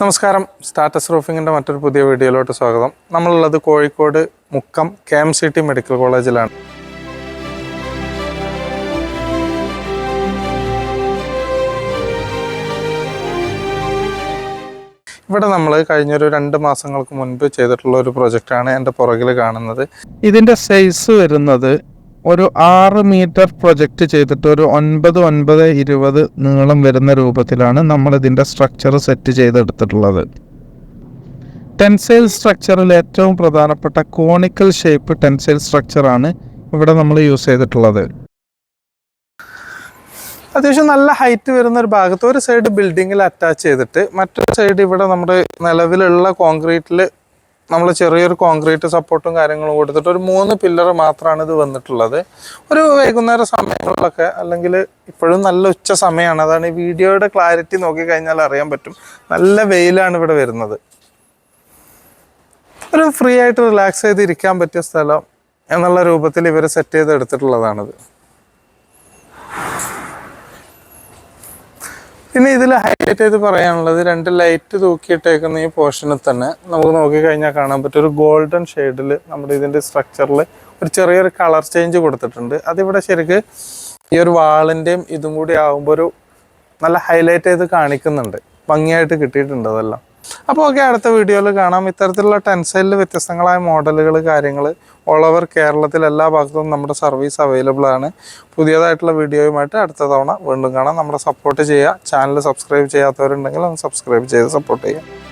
നമസ്കാരം. സ്റ്റാറ്റസ് റൂഫിങ്ങിന്റെ മറ്റൊരു പുതിയ വീഡിയോയിലോട്ട് സ്വാഗതം. നമ്മളുള്ളത് Kozhikode Mukkam K M C T medical കോളേജിലാണ്. ഇവിടെ നമ്മൾ കഴിഞ്ഞൊരു രണ്ട് മാസങ്ങൾക്ക് മുൻപ് ചെയ്തിട്ടുള്ള ഒരു പ്രൊജക്റ്റാണ് എന്റെ പുറകിൽ കാണുന്നത്. ഇതിന്റെ സൈസ് വരുന്നത് ഒരു ആറ് മീറ്റർ പ്രൊജക്റ്റ് ചെയ്തിട്ട് ഒരു ഒൻപത് ഒൻപത് ഇരുപത് നീളം വരുന്ന രൂപത്തിലാണ് നമ്മൾ ഇതിന്റെ സ്ട്രക്ചർ സെറ്റ് ചെയ്തെടുത്തിട്ടുള്ളത് ടെൻസൈൽ സ്ട്രക്ചറിൽ ഏറ്റവും പ്രധാനപ്പെട്ട കോണിക്കൽ ഷേപ്പ് ടെൻസൈൽ സ്ട്രക്ചറാണ് ഇവിടെ നമ്മൾ യൂസ് ചെയ്തിട്ടുള്ളത്. അത്യാവശ്യം നല്ല ഹൈറ്റ് വരുന്ന ഒരു ഭാഗത്ത് ഒരു സൈഡ് ബിൽഡിങ്ങിൽ അറ്റാച്ച് ചെയ്തിട്ട് മറ്റൊരു സൈഡ് ഇവിടെ നമ്മുടെ നിലവിലുള്ള കോൺക്രീറ്റിൽ നമ്മൾ ചെറിയൊരു കോൺക്രീറ്റ് സപ്പോർട്ടും കാര്യങ്ങളും കൊടുത്തിട്ട് ഒരു മൂന്ന് പില്ലർ മാത്രമാണ് ഇത് വന്നിട്ടുള്ളത്. ഒരു വൈകുന്നേര സമയങ്ങളിലൊക്കെ അല്ലെങ്കിൽ ഇപ്പോഴും നല്ല ഉച്ച സമയമാണ് അതാണ് ഈ വീഡിയോയുടെ ക്ലാരിറ്റി നോക്കിക്കഴിഞ്ഞാൽ അറിയാൻ പറ്റും. നല്ല വെയിലാണ് ഇവിടെ വരുന്നത്. ഒരു ഫ്രീ ആയിട്ട് റിലാക്സ് ചെയ്ത് ഇരിക്കാൻ പറ്റിയ സ്ഥലം എന്നുള്ള രൂപത്തിൽ ഇവർ സെറ്റ് ചെയ്ത് എടുത്തിട്ടുള്ളതാണിത്. പിന്നെ ഇതിൽ ഹൈലൈറ്റ് ചെയ്ത് പറയാനുള്ളത് രണ്ട് ലൈറ്റ് തൂക്കിയിട്ടേക്കുന്ന ഈ പോർഷനിൽ തന്നെ നമുക്ക് നോക്കിക്കഴിഞ്ഞാൽ കാണാൻ പറ്റും ഒരു ഗോൾഡൻ ഷെയ്ഡിൽ നമ്മുടെ ഇതിന്റെ സ്ട്രക്ചറിൽ ഒരു ചെറിയൊരു കളർ ചേഞ്ച് കൊടുത്തിട്ടുണ്ട്. അതിവിടെ ശരിക്ക് ഈ ഒരു വാളിന്റെയും ഇതും കൂടി ആകുമ്പോൾ ഒരു നല്ല ഹൈലൈറ്റ് ചെയ്ത് കാണിക്കുന്നുണ്ട്. ഭംഗിയായിട്ട് കിട്ടിയിട്ടുണ്ട് അതെല്ലാം. അപ്പോൾ ഓക്കെ അടുത്ത വീഡിയോയിൽ കാണാം. ഇത്തരത്തിലുള്ള ടെൻസൈലിൽ വ്യത്യസ്തങ്ങളായ മോഡലുകൾ കാര്യങ്ങൾ ഓൾ ഓവർ കേരളത്തിൽ എല്ലാ ഭാഗത്തും നമ്മുടെ സർവീസ് അവൈലബിൾ ആണ്. പുതിയതായിട്ടുള്ള വീഡിയോയുമായിട്ട് അടുത്ത തവണ വീണ്ടും കാണാം. നമ്മുടെ സപ്പോർട്ട് ചെയ്യുക. ചാനൽ സബ്സ്ക്രൈബ് ചെയ്യാത്തവരുണ്ടെങ്കിൽ ഒന്ന് സബ്സ്ക്രൈബ് ചെയ്ത് സപ്പോർട്ട് ചെയ്യുക.